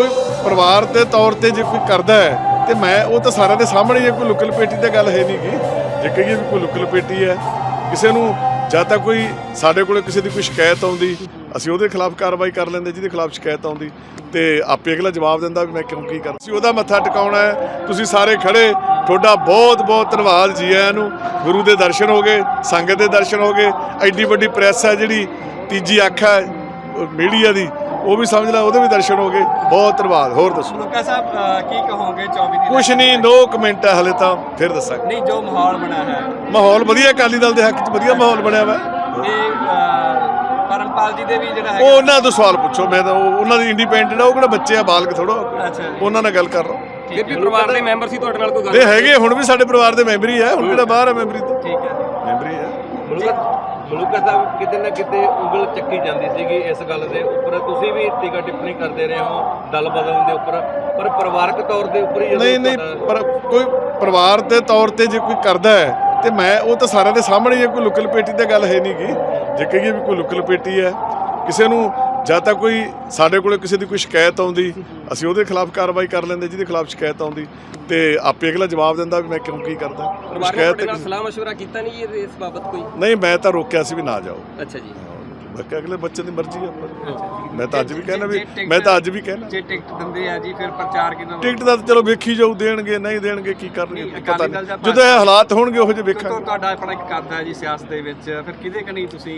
ਕੋਈ ਪਰਿਵਾਰ ਦੇ ਤੌਰ ਤੇ ਜੇ ਕੋਈ ਕਰਦਾ ਹੈ ਤੇ ਮੈਂ ਉਹ ਤਾਂ ਸਾਰਿਆਂ ਦੇ ਸਾਹਮਣੇ ਹੀ ਹੈ, ਕੋਈ ਲੁੱਕ ਪੇਟੀ ਦੀ ਗੱਲ ਹੈ ਨਹੀਂ ਗੀ। ਜੇ ਕਹੀਏ ਵੀ ਕੋਈ ਲੁੱਕ ਪੇਟੀ ਹੈ ਕਿਸੇ ਨੂੰ ਜਾਂ ਤਾਂ ਕੋਈ ਸਾਡੇ ਕੋਲੇ ਕਿਸੇ ਦੀ ਕੋਈ ਸ਼ਿਕਾਇਤ ਆਉਂਦੀ ਅਸੀਂ ਉਹਦੇ ਖਿਲਾਫ ਕਾਰਵਾਈ ਕਰ ਲੈਂਦੇ ਜਿਹਦੇ ਖਿਲਾਫ ਸ਼ਿਕਾਇਤ ਆਉਂਦੀ ਤੇ ਆਪੇ ਅਗਲਾ ਜਵਾਬ ਦਿੰਦਾ ਵੀ ਮੈਂ ਕਿਉਂ ਕੀ ਕਰ। ਸੀ ਉਹਦਾ ਮੱਥਾ ਟਿਕਾਉਣਾ ਹੈ ਤੁਸੀਂ ਸਾਰੇ ਖੜੇ ਤੁਹਾਡਾ ਬਹੁਤ ਬਹੁਤ ਧੰਨਵਾਦ ਜੀ ਆਇਆਂ ਨੂੰ। ਗੁਰੂ ਦੇ ਦਰਸ਼ਨ ਹੋ ਗਏ ਸੰਗਤ ਦੇ ਦਰਸ਼ਨ ਹੋ ਗਏ ਐਡੀ ਵੱਡੀ ਪ੍ਰੈਸ ਹੈ ਜਿਹੜੀ ਤੀਜੀ ਅੱਖ ਹੈ ਮੀਡੀਆ ਦੀ। ਉਹ ਵੀ ਸਮਝ ਲੈ ਉਹਦੇ ਵੀ ਦਰਸ਼ਨ ਹੋ ਗਏ। ਬਹੁਤ ਧੰਨਵਾਦ ਹੋਰ ਦੱਸੋ। ਮਲੂਕਾ ਸਾਹਿਬ ਅ, ਕੀ ਕਹੋਗੇ 24 ਦੀ ਕੁਛ ਨਹੀਂ ਨੋ ਕਮੈਂਟ ਹੈ ਹਲੇ ਤਾਂ ਫਿਰ ਦੱਸਾਂਗੇ। ਨਹੀਂ ਜੋ ਮਾਹੌਲ ਬਣਾ ਹੈ। ਮਾਹੌਲ ਵਧੀਆ ਅਕਾਲੀ ਦਲ ਦੇ ਹੱਕ 'ਚ ਵਧੀਆ ਮਾਹੌਲ ਬਣਿਆ ਵਾ। ਇਹ ਅ, ਪਰਮਪਾਲ ਜੀ ਦੇ ਵੀ ਜਿਹੜਾ ਉਹ ਹੈ ਉਹਨਾਂ ਤੋਂ ਸਵਾਲ ਪੁੱਛੋ ਮੈਂ ਤਾਂ ਉਹ- ਉਹਨਾਂ ਦੀ ਇੰਡੀਪੈਂਡੈਂਟ ਆ ਉਹ ਕਿਹੜਾ ਬੱਚੇ ਆ ਬਾਲਕ ਥੋੜੋ ਅੱਛਾ ਜੀ। ਉਹਨਾਂ ਨਾਲ ਗੱਲ ਕਰ ਰਹਾ ਫਿਰ ਵੀ ਪਰਿਵਾਰ ਦੇ ਮੈਂਬਰ ਸੀ ਤੁਹਾਡੇ ਨਾਲ ਕੋਈ ਗੱਲ ਇਹ ਹੈਗੇ ਹੁਣ ਵੀ ਸਾਡੇ ਪਰਿਵਾਰ ਦੇ ਮੈਂਬਰ ਹੀ ਹੈ ਹੁਣ ਕਿਹੜਾ ਬਾਹਰ ਹੈ ਮੈਂਬਰੀ ਤੋਂ? ਠੀਕ ਹੈ ਮੈਂਬਰ ਹੀ ਹੈ ਮਲੂਕਾ ਸਾਹਿਬ ਕਿਤੇ ਨਾ ਕਿਤੇ ਉਂਗਲ ਚੱਕੀ ਜਾਂਦੀ ਸੀਗੀ ਇਸ ਗੱਲ ਦੇ ਉੱਪਰ। ਤੁਸੀਂ ਵੀ ਟੀਕਾ ਟਿੱਪਣੀ ਕਰਦੇ ਰਹੇ ਹੋ ਦਲ ਬਦਲਣ ਦੇ ਉੱਪਰ ਪਰ ਪਰਿਵਾਰਕ ਤੌਰ ਦੇ ਉੱਪਰ ਹੀ ਨਹੀਂ ਨਹੀਂ ਪਰ ਕੋਈ ਪਰਿਵਾਰ ਦੇ ਤੌਰ ਤੇ ਜੇ ਕੋਈ ਕਰਦਾ ਹੈ ਤੇ ਮੈਂ ਉਹ ਤਾਂ ਸਾਰਿਆਂ ਦੇ ਸਾਹਮਣੇ ਹੀ ਕੋਈ ਲੁੱਕ ਲਪੇਟੀ ਦੀ ਗੱਲ ਹੈ ਨਹੀਂ ਗੀ ਜੇ ਕਹੀਏ ਵੀ ਕੋਈ ਲੁੱਕ ਲਪੇਟੀ ਹੈ ਕਿਸੇ ਨੂੰ ਜਾਂ ਤਾਂ ਕੋਈ ਸਾਡੇ ਕੋਲੇ ਕਿਸੇ ਦੀ ਕੋਈ ਸ਼ਿਕਾਇਤ ਆਉਂਦੀ ਅਸੀਂ ਉਹਦੇ ਖਿਲਾਫ ਕਾਰਵਾਈ ਕਰ ਲੈਂਦੇ ਜਿਹਦੇ ਖਿਲਾਫ ਸ਼ਿਕਾਇਤ ਆਉਂਦੀ ਤੇ ਆਪੇ ਅਗਲਾ ਜਵਾਬ ਦਿੰਦਾ ਵੀ ਮੈਂ ਕਿਉਂ ਕੀ ਕਰਦਾ ਪਰਿਵਾਰ ਨੇ ਸ਼ਿਕਾਇਤ ਤੁਹਾਡੇ ਨਾਲ ਤੇ- ਸਲਾਹ مشورہ ਕੀਤਾ ਨਹੀਂ ਜੀ ਇਸ ਬਾਬਤ ਕੋਈ ਨਹੀਂ ਮੈਂ ਤਾਂ ਰੋਕਿਆ ਸੀ ਵੀ ਨਾ ਜਾਓ ਅੱਛਾ ਜੀ ਬਾਕੀ ਅਗਲੇ ਬੱਚੇ ਦੀ ਮਰਜ਼ੀ ਹੈ ਆਪਣੀ। ਮੈਂ ਤਾਂ ਅੱਜ ਵੀ ਕਹਿਣਾ ਵੀ ਜੇ ਟਿਕਟ- ਮੈਂ ਤਾਂ ਅੱਜ ਵੀ ਕਹਿਣਾ ਜੇ ਟਿਕਟ ਦਿੰਦੇ ਆ ਜੀ ਫਿਰ ਪ੍ਰਚਾਰ ਕਿਦਾਂ ਟਿਕਟ ਦਾ ਤਾਂ ਚਲੋ ਵੇਖੀ ਜਾਊ ਦੇਣਗੇ ਨਹੀਂ ਦੇਣਗੇ ਕੀ ਕਰਨਗੇ ਨਹੀਂ, ਪਤਾ ਅਕਾਲੀ ਦਲ ਨਹੀਂ ਜਾਂ ਜਦੋਂ ਇਹ ਹਾਲਾਤ ਹੋਣਗੇ ਉਹੋ ਜਿਹੇ ਵੇਖਾਂਗੇ ਤੁਹਾਡਾ ਆਪਣਾ ਇੱਕ ਕੱਦ ਹੈ ਜੀ ਸਿਆਸਤ ਦੇ ਵਿੱਚ ਫਿਰ ਕਿਹਦੇ ਕਨੀ ਤੁਸੀਂ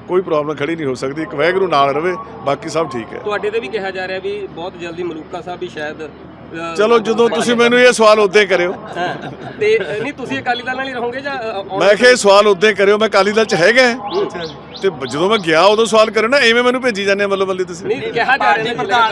ਕੋਈ ਪ੍ਰੋਬਲਮ ਖੜੀ ਨਹੀਂ ਹੋ ਸਕਦੀ ਇੱਕ ਵੈਗਰੂ ਨਾਲ ਰਵੇ ਬਾਕੀ ਸਭ ਠੀਕ ਹੈ। ਤੁਹਾਡੇ ਤੇ ਵੀ ਕਿਹਾ ਜਾ ਰਿਹਾ ਵੀ ਬਹੁਤ ਜਲਦੀ ਮਲੂਕਾ ਸਾਹਿਬ ਵੀ ਸ਼ਾਇਦ ਅ, ਚਲੋ ਜਦੋਂ ਤੁਸੀਂ ਮੈਨੂੰ ਇਹ ਸਵਾਲ ਉਦੋਂ ਕਰਿਓ। ਹਾਂ। ਤੇ ਅ, ਨਹੀਂ ਤੁਸੀਂ ਅਕਾਲੀ ਦਲ ਨਾਲ ਹੀ ਰਹੋਗੇ ਜਾਂ ਅ, ਆਉਣ- ਮੈਂ ਕਿਹਾ ਇਹ ਸਵਾਲ ਉਦੋਂ ਕਰਿਓ ਮੈਂ ਅਕਾਲੀ ਦਲ ਚ ਹੈਗਾ। ਤੇ ਬ- ਜਦੋਂ ਮੈਂ ਗਿਆ ਉਦੋਂ ਸਵਾਲ ਕਰਿਓ ਨਾ ਐਵੇਂ ਮੈਨੂੰ ਭੇਜੀ ਜਾਂਦੇ ਵੱਲੋਂ ਵੱਲੀ ਤੁਸੀਂ। ਨਹੀਂ ਕਿਹਾ ਜਾ ਰਿਹਾ ਪ੍ਰਧਾਨ